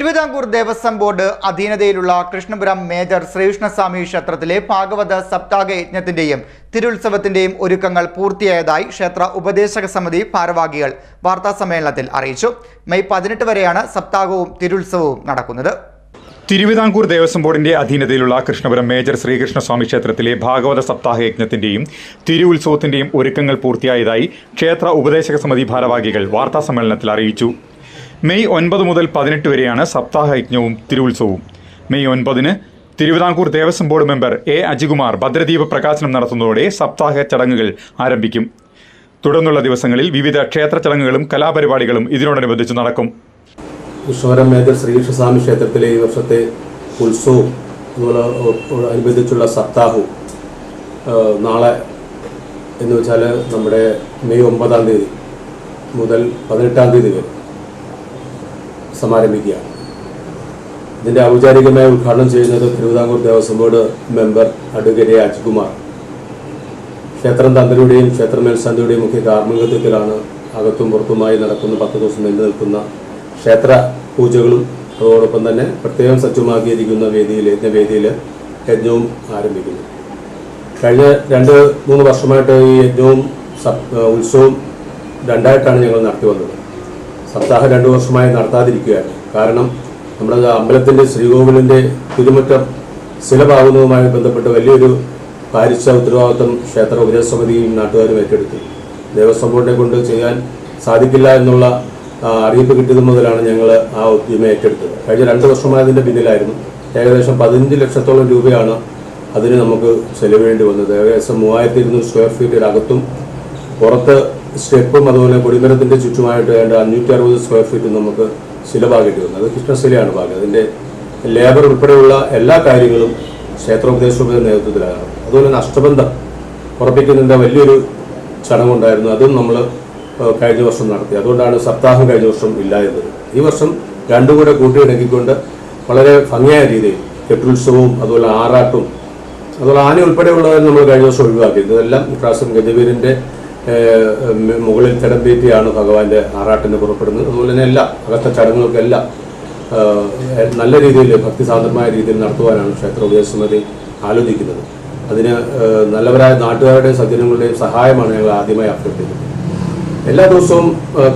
Thiruvithamkoor Devaswom board അധീനതയിലുള്ള Krishnapuram major Sreekrishnaswamy ക്ഷേത്രത്തിലെ ഭാഗവത സപ്താഹ യജ്ഞത്തിന്റെയും തിരുത്സവത്തിന്റെയും ഒരുക്കങ്ങൾ പൂർത്തിയായതായി ക്ഷേത്ര ഉപദേശക സമിതി ഭാരവാഹികൾ വാർത്താ സമ്മേളനത്തിൽ അറിയിച്ചു. മെയ് പതിനെട്ട് വരെയാണ് സപ്താഹവും തിരുത്സവവും നടക്കുന്നത്. തിരുവിതാംകൂർ ദേവസ്വം ബോർഡിന്റെ അധീനതയിലുള്ള കൃഷ്ണപുരം മേജർ ശ്രീകൃഷ്ണസ്വാമി ക്ഷേത്രത്തിലെ ഭാഗവത സപ്താഹ യജ്ഞത്തിന്റെയും തിരുവുത്സവത്തിന്റെയും ഒരുക്കങ്ങൾ പൂർത്തിയായതായി ക്ഷേത്ര ഉപദേശക സമിതി ഭാരവാഹികൾ വാർത്താ സമ്മേളനത്തിൽ അറിയിച്ചു. മെയ് ഒൻപത് മുതൽ പതിനെട്ട് വരെയാണ് സപ്താഹ യജ്ഞവും തിരുവുത്സവവും. മെയ് ഒൻപതിന് Travancore Devaswom board member A Ajikumar ഭദ്രദീപ പ്രകാശനം നടത്തുന്നതോടെ സപ്താഹ ചടങ്ങുകൾ ആരംഭിക്കും. തുടർന്നുള്ള ദിവസങ്ങളിൽ വിവിധ ക്ഷേത്ര ചടങ്ങുകളും കലാപരിപാടികളും ഇതിനോടനുബന്ധിച്ച് നടക്കും. മേജർ ശ്രീകൃഷ്ണസ്വാമി ക്ഷേത്രത്തിലെ ഈ വർഷത്തെ ഓ- അനുബന്ധിച്ചുള്ള സപ്താഹവും നാളെ എന്ന് വെച്ചാൽ നമ്മുടെ മെയ് ഒമ്പതാം തീയതി മുതൽ പതിനെട്ടാം തീയതി വരെ. സമാരംഭിക്കുകയാണ് ഇതിന്റെ ഔപചാരികമായ ഉദ്ഘാടനം ചെയ്യുന്നത് Travancore Devaswom board member advocate Rajkumar. ക്ഷേത്രം തന്ത്രിയുടെയും ക്ഷേത്ര മേൽശാന്തിയുടെയും ഒക്കെ കാർമ്മികത്വത്തിലാണ് അകത്തും പുറത്തുമായി നടക്കുന്ന പത്ത് ദിവസം നീണ്ടു നിൽക്കുന്ന ക്ഷേത്ര പൂജകളും അതോടൊപ്പം തന്നെ പ്രത്യേകം സജ്ജമാക്കിയിരിക്കുന്ന വേദിയിൽ യജ്ഞവേദിയിൽ യജ്ഞവും ആരംഭിക്കുന്നു. കഴിഞ്ഞ രണ്ട് മൂന്ന് വർഷമായിട്ട് ഈ യജ്ഞവും ഉത്സവവും രണ്ടായിട്ടാണ് ഞങ്ങൾ നടത്തി വന്നത്. സപ്താഹം രണ്ടു വർഷമായി നടത്താതിരിക്കുകയാണ്. കാരണം നമ്മുടെ അമ്പലത്തിന്റെ ശ്രീകോവിലിന്റെ തിരുമുറ്റം സ്ഥിരമാകുന്നതുമായി ബന്ധപ്പെട്ട് വലിയൊരു പാരിശ ഉത്തരവാദിത്വം ക്ഷേത്ര ഉപദേശ സമിതിയും നാട്ടുകാരും ഏറ്റെടുത്തു. ദേവസ്വം ബോർഡിനെ കൊണ്ട് ചെയ്യാൻ സാധിക്കില്ല എന്നുള്ള അറിയിപ്പ് കിട്ടിയത് മുതലാണ് ഞങ്ങൾ ആ ഉദ്യമം ഏറ്റെടുത്തത്. കഴിഞ്ഞ രണ്ട് വർഷമായ അതിന്റെ പിന്നിലായിരുന്നു. ഏകദേശം പതിനഞ്ച് ലക്ഷത്തോളം രൂപയാണ് അതിന് നമുക്ക് ചെലവേണ്ടി വന്നത്. ഏകദേശം മൂവായിരത്തി ഇരുന്നൂറ് സ്ക്വയർ ഫീറ്റിനകത്തും പുറത്ത് സ്റ്റെപ്പും അതുപോലെ കൊടിമരത്തിന്റെ ചുറ്റുമായിട്ട് വേണ്ട അഞ്ഞൂറ്റി അറുപത് സ്ക്വയർ ഫീറ്റ് നമുക്ക് ശിലഭാഗിട്ട് വന്നു അത് കൃഷ്ണശിലയാണ് ഭാഗം. അതിന്റെ ലേബർ ഉൾപ്പെടെയുള്ള എല്ലാ കാര്യങ്ങളും ക്ഷേത്രോപദേശത്തിന്റെ നേതൃത്വത്തിലാണ്. അതുപോലെ തന്നെ അഷ്ടബന്ധം ഉറപ്പിക്കുന്നതിന്റെ വലിയൊരു ചടങ്ങുണ്ടായിരുന്നു. അതും നമ്മൾ കഴിഞ്ഞ വർഷം നടത്തി. അതുകൊണ്ടാണ് സപ്താഹം കഴിഞ്ഞ വർഷം ഇല്ലായിരുന്നത്. ഈ വർഷം രണ്ടും കൂടെ കൂട്ടിയിണക്കിക്കൊണ്ട് വളരെ ഭംഗിയായ രീതിയിൽ കെട്ടുത്സവവും അതുപോലെ ആറാട്ടും അതുപോലെ ആന ഉൾപ്പെടെയുള്ളവർ നമ്മൾ കഴിഞ്ഞ വർഷം ഒഴിവാക്കി. ഇതെല്ലാം ഇപ്രാവശ്യം ഗജവീരന്റെ ഏഹ്, തരം മുകളിൽ തിടമ്പേറ്റിയാണ് ഭഗവാന്റെ ആറാട്ടിന് പുറപ്പെടുന്നത്. അതുപോലെ തന്നെ എല്ലാം അകത്തെ ചടങ്ങുകൾക്കെല്ലാം നല്ല രീതിയിൽ ഭക്തിസാന്ദ്രമായ രീതിയിൽ നടത്തുവാനാണ് ക്ഷേത്ര ഉപദേശസമിതി ആലോചിക്കുന്നത്. അതിന് നല്ലവരായ നാട്ടുകാരുടെയും സജ്ജനങ്ങളുടെയും സഹായമാണ് ഞങ്ങൾ ആദ്യമായി അഭ്യർത്ഥിക്കുന്നത്. എല്ലാ ദിവസവും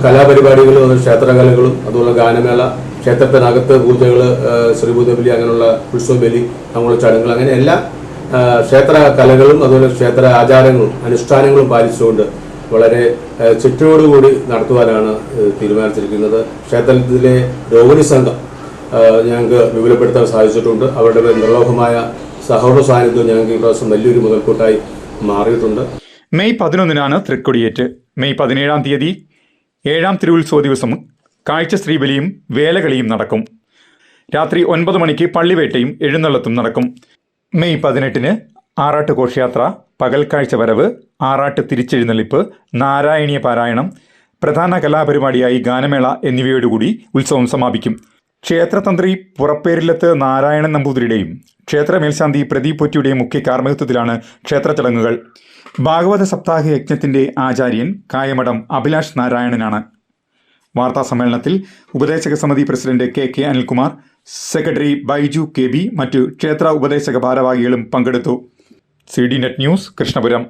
കലാപരിപാടികളും ക്ഷേത്രകലകളും അതുപോലെ ഗാനമേള ക്ഷേത്രത്തിനകത്ത് പൂജകൾ ശ്രീഭൂതബലി അങ്ങനെയുള്ള ഉത്സവബലി അങ്ങനെയുള്ള ചടങ്ങുകൾ അങ്ങനെ എല്ലാ ക്ഷേത്ര കലകളും അതുപോലെ ക്ഷേത്ര ആചാരങ്ങളും അനുഷ്ഠാനങ്ങളും പാലിച്ചുകൊണ്ട് വളരെ ചുറ്റോടുകൂടി നടത്തുവാനാണ് തീരുമാനിച്ചിരിക്കുന്നത്. ക്ഷേത്രത്തിലെ രോഹിണി സംഘം ഞങ്ങൾക്ക് വിപുലപ്പെടുത്താൻ സാധിച്ചിട്ടുണ്ട്. അവരുടെ നിർലോഭമായ സഹോദര സാന്നിധ്യം ഞങ്ങൾക്ക് ഈ പ്രാവശ്യം വലിയൊരു മുതൽക്കൂട്ടായി മാറിയിട്ടുണ്ട്. മെയ് പതിനൊന്നിനാണ് തൃക്കൊടിയേറ്റ്. മെയ് പതിനേഴാം തീയതി ഏഴാം തിരുവുത്സവ ദിവസം കാഴ്ച ശ്രീബലിയും വേലകളിയും നടക്കും. രാത്രി ഒൻപത് മണിക്ക് പള്ളിവേട്ടയും എഴുന്നള്ളത്തും നടക്കും. മെയ് പതിനെട്ടിന് ആറാട്ട് ഘോഷയാത്ര പകൽ കാഴ്ച വരവ് ആറാട്ട് തിരിച്ചെഴുന്നള്ളിപ്പ് നാരായണീയ പാരായണം പ്രധാന കലാപരിപാടിയായി ഗാനമേള എന്നിവയോടുകൂടി ഉത്സവം സമാപിക്കും. ക്ഷേത്രതന്ത്രി പുറപ്പേരില്ലത്ത് നാരായണൻ നമ്പൂതിരിയുടെയും ക്ഷേത്ര മേൽശാന്തി പ്രദീപ് പൊറ്റിയുടെയും മുഖ്യ കാർമ്മികത്വത്തിലാണ് ക്ഷേത്ര ചടങ്ങുകൾ. ഭാഗവത സപ്താഹ യജ്ഞത്തിന്റെ ആചാര്യൻ കായമഠം അഭിലാഷ് നാരായണനാണ്. വാർത്താ സമ്മേളനത്തിൽ ഉപദേശക സമിതി president K K Anilkumar secretary Baiju K B മറ്റു ക്ഷേത്ര ഉപദേശക ഭാരവാഹികളും പങ്കെടുത്തു. C D net news Krishnapuram.